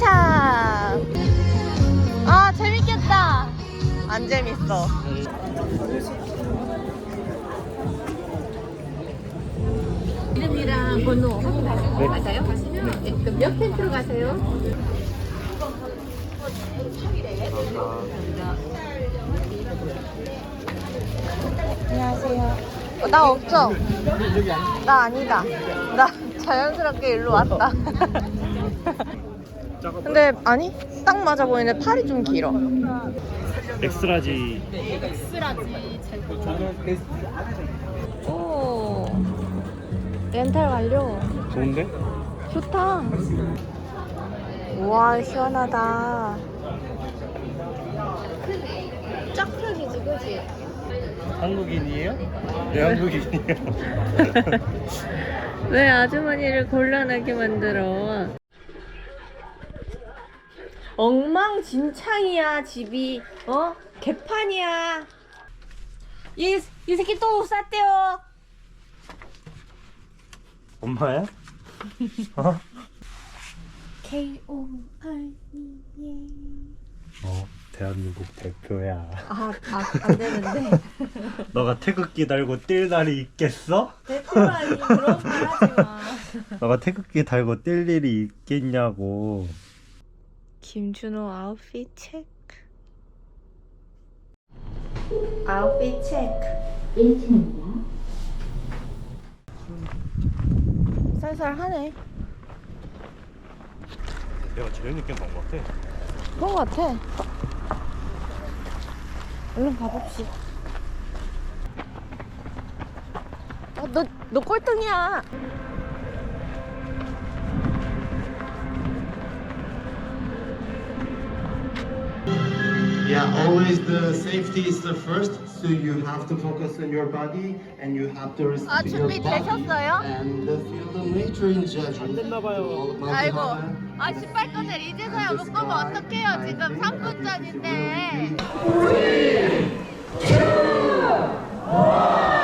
도착. 아 재밌겠다. 안 재밌어. 이름이랑 번호 확인하시고 맞아요? 가시면 네, 그럼 몇 텐트로 가세요? 안녕하세요. 어, 나 없어. 나 아니다. 나 자연스럽게 일로 왔다. 근데 아니 딱 맞아 보이는데 팔이 좀 길어. 엑스라지 오 렌탈 완료. 좋은데? 좋다. 우와 시원하다. 쫙 펴지지 그지? 한국인이에요? 네 한국인이에요 왜 아주머니를 곤란하게 만들어? 엉망진창이야 집이. 어? 개판이야. 이, 이 새끼 또 쌌대요. 엄마야? 어? K-O-R-E 어 대한민국 대표야. 아, 아, 안 되는데. 너가 태극기 달고 뛸 날이 있겠어? 대표라니 그런 말 하지 마. 너가 태극기 달고 뛸 일이 있겠냐고 김준호 아웃핏 체크. 아웃핏 체크. 1층입니다. 쌀쌀하네. 내가 제일 늦게 나온 것 같아. 그런 것 같아. 얼른 가봅시다. 아, 너, 너 꼴등이야 Yeah, always the safety is the first, so you have to focus on your body and you have to respect 아, your body 준비되셨어요? and the field of nature in judgment. 아이고. 아, 신발 끈을 이제서야 묶으면 어떡해요. 지금 3분 전인데. 5, 2, 1.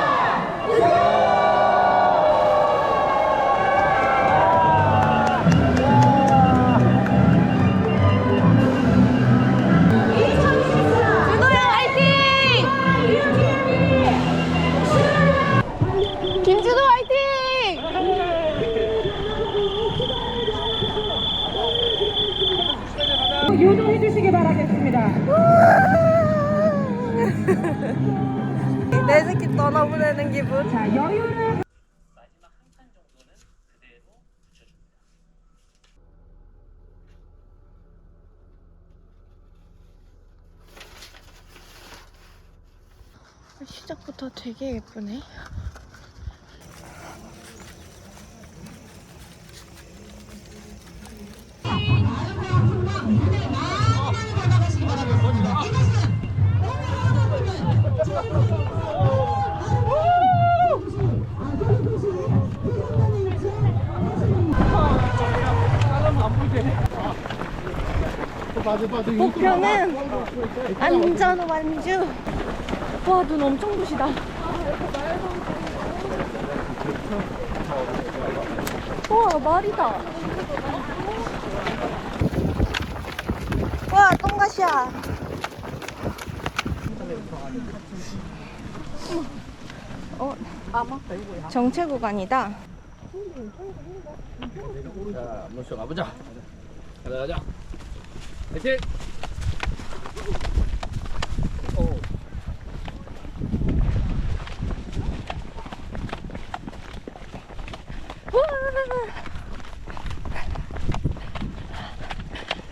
시작부터 되게 예쁘네. 목표는 안전 완주. 와, 눈 엄청 부시다. 우와, 말이다. 와, 똥가시야. 어, 정체 구간이다. 자, 한번 가보자. 가자, 가자. 화이팅! 와.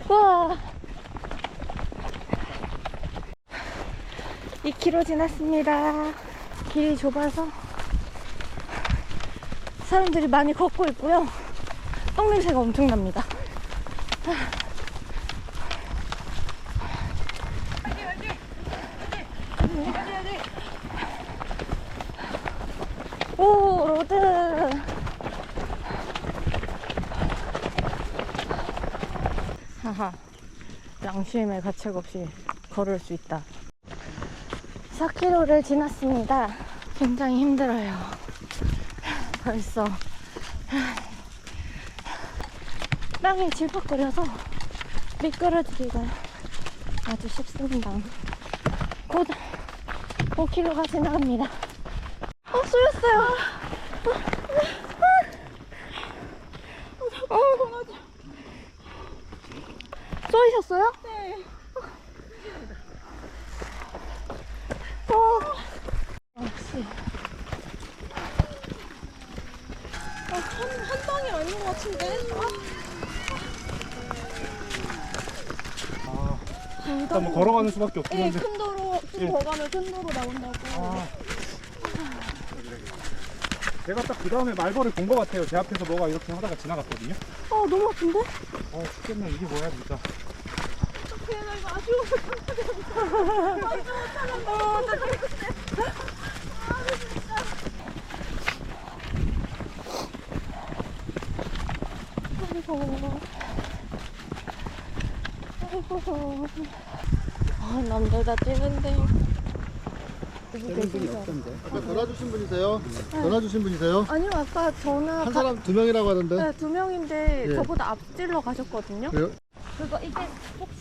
와. 2km 지났습니다. 길이 좁아서 사람들이 많이 걷고 있고요. 똥 냄새가 엄청 납니다. 오, 로드. 하하. 양심의 가책 없이 걸을 수 있다. 4km를 지났습니다. 굉장히 힘들어요. 벌써 땅이 질퍽거려서 미끄러지기가 아주 쉽습니다. 곧 5km가 지나갑니다. 어, 쏘였어요. 어, 쏘이셨어요? 네. 어. 역시. 한 방이 아닌 것 같은데? 일단 뭐 걸어가는 수밖에 없긴 예, 한데 큰 도로, 좀더 가면 큰 도로 나온다고. 제가 딱 그 다음에 말벌을 본 것 같아요 제 앞에서 뭐가 이렇게 하다가 지나갔거든요 어, 너무 아픈데? 어 죽겠네 이게 뭐야 진짜 아이고. 아이고. 아, 남들 다 뛰는데. 누구? 아까 전화 주신 분이세요? 전화 주신 분이세요? 아니요, 아까 전화. 한 사람 두 명이라고 하던데. 네, 두 명인데 예. 저보다 앞질러 가셨거든요. 그래요? 그거 이게 혹시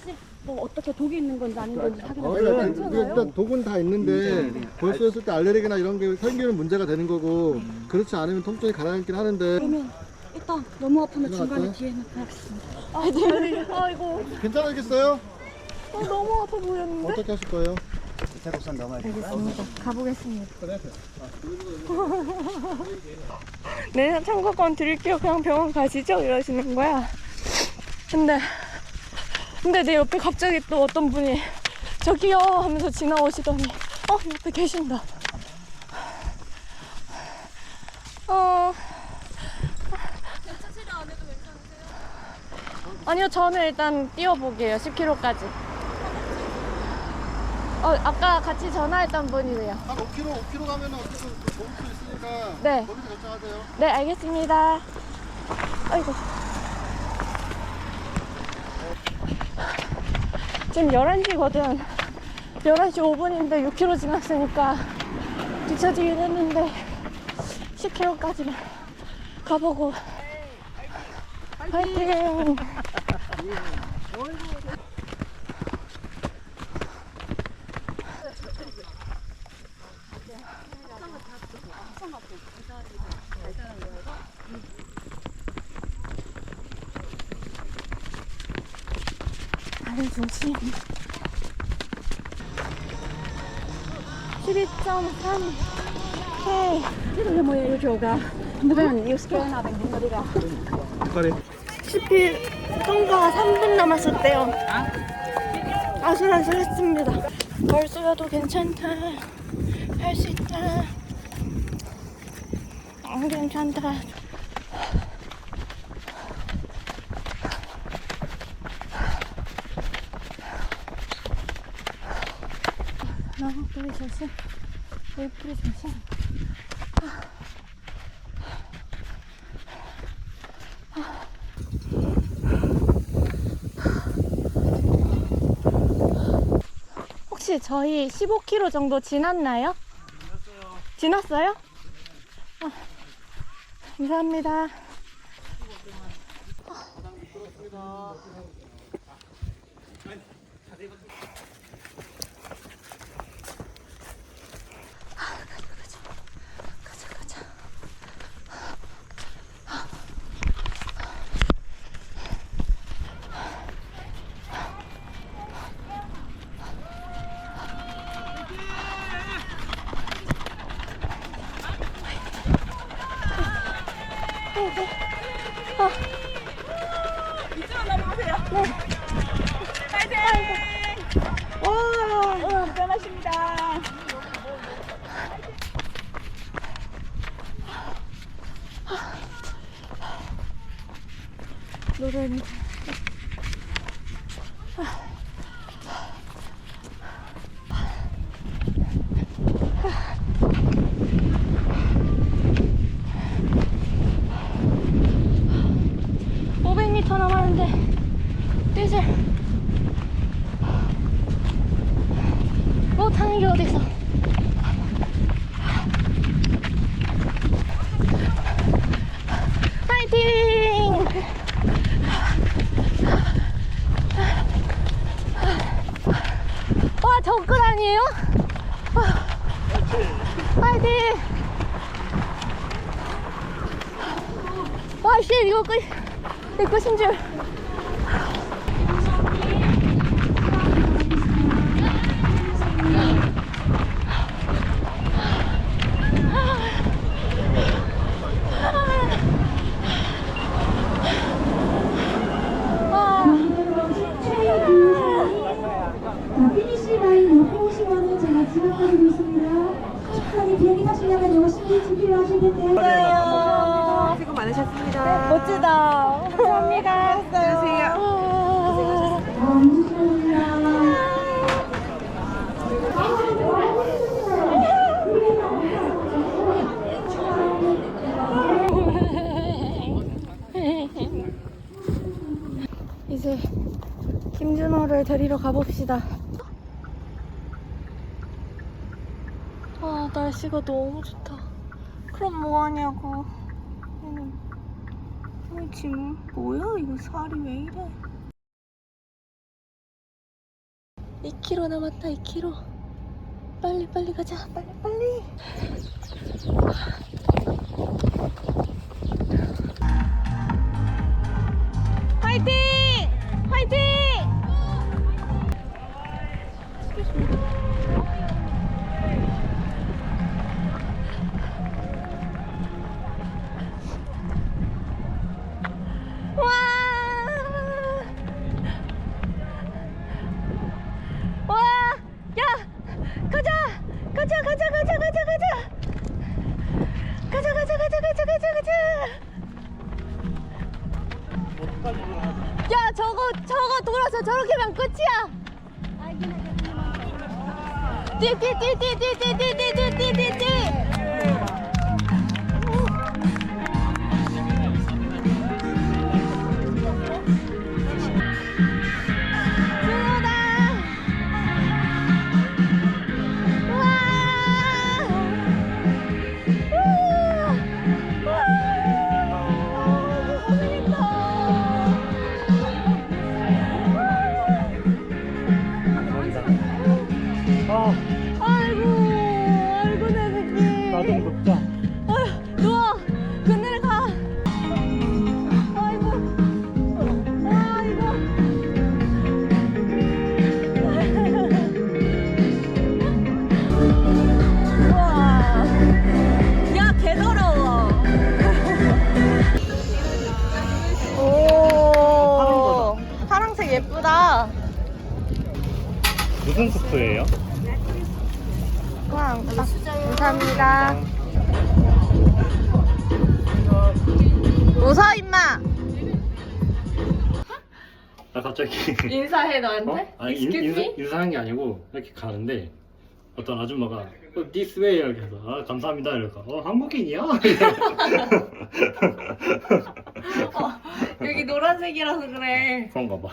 뭐 어떻게 독이 있는 건지 아닌 건지 확인하고 어, 그러니까 괜찮아요? 일단 독은 다 있는데 벌써였을 때 알레르기나 이런 게 생기는 문제가 되는 거고 그렇지 않으면 통증이 가라앉긴 하는데 그러면 일단 너무 아프면 중간에 뒤에 놓겠습니다. 아, 네. 아이고. 괜찮으겠어요? 어, 너무 아파 보였는데? 어떻게 하실 거예요? 알겠습니다. 가보겠습니다. 네, 참고권 드릴게요. 그냥 병원 가시죠. 이러시는 거야. 근데, 근데 내 옆에 갑자기 또 어떤 분이 저기요 하면서 지나오시더니, 어, 옆에 계신다. 어. 아니요, 저는 일단 뛰어보게요. 10km까지. 어, 아까 같이 전화했던 분이세요. 한 5km, 5km 가면 어쨌든 먹을 수 있으니까 네. 거기서 결정하세요. 네, 알겠습니다. 아이고. 지금 11시거든. 11시 5분인데 6km 지났으니까 뒤처지긴 했는데 10km까지만 가보고 파이팅! 다리 조심. 12.3 K. 10일 통과가 3분 남았었대요. 아슬아슬했습니다. 벌써여도 괜찮다. 할 수 있다. 안 괜찮다. 물 뿌리 조심. 혹시 저희 15km 정도 지났나요? 지났어요. 아, 감사합니다. 가자, 가자. 와, 대단하십니다. 노래는 (500m) 남았는데 디젤 못하는 게 어딨어 파이팅 저끝 아니에요? 아, 파이팅! 와, 씨, 이거 끝, 이거 끝인 줄. 자, 피니시 라인 옆에 오시면은 제가 지각하고 있습니다. 축하님 비행기 타시려면 열심히 준비를 하실 텐데요. 수고 많으셨습니다. 멋지다. 감사합니다. 안녕하세요. 아, 인수입니다. 이제 김준호를 데리러 가봅시다. 아, 날씨가 너무 좋다. 그럼 뭐 하냐고. 얘는, 이 지금 뭐야? 이거 살이 왜 이래? 2km 남았다, 2km. 빨리, 빨리 가자. 빨리, 빨리. 가자, 가자, 가자, 가자, 가자! 가자, 가자, 가자, 가자, 가자, 가자! 야 저거 저거 돌아서 저렇게 하면 끝이야 띠띠띠띠띠띠띠띠띠띠 와, 감사합니다. 웃어, 임마! 나 갑자기 인사해, 너한테? 어? 아니 인, 인사, 인사한 게 아니고 이렇게 가는데 어떤 아줌마가 어, this way 이렇게 해서 아 감사합니다 이러니까 어 한국인이야? 여기 노란색이라서 그래. 그런가 봐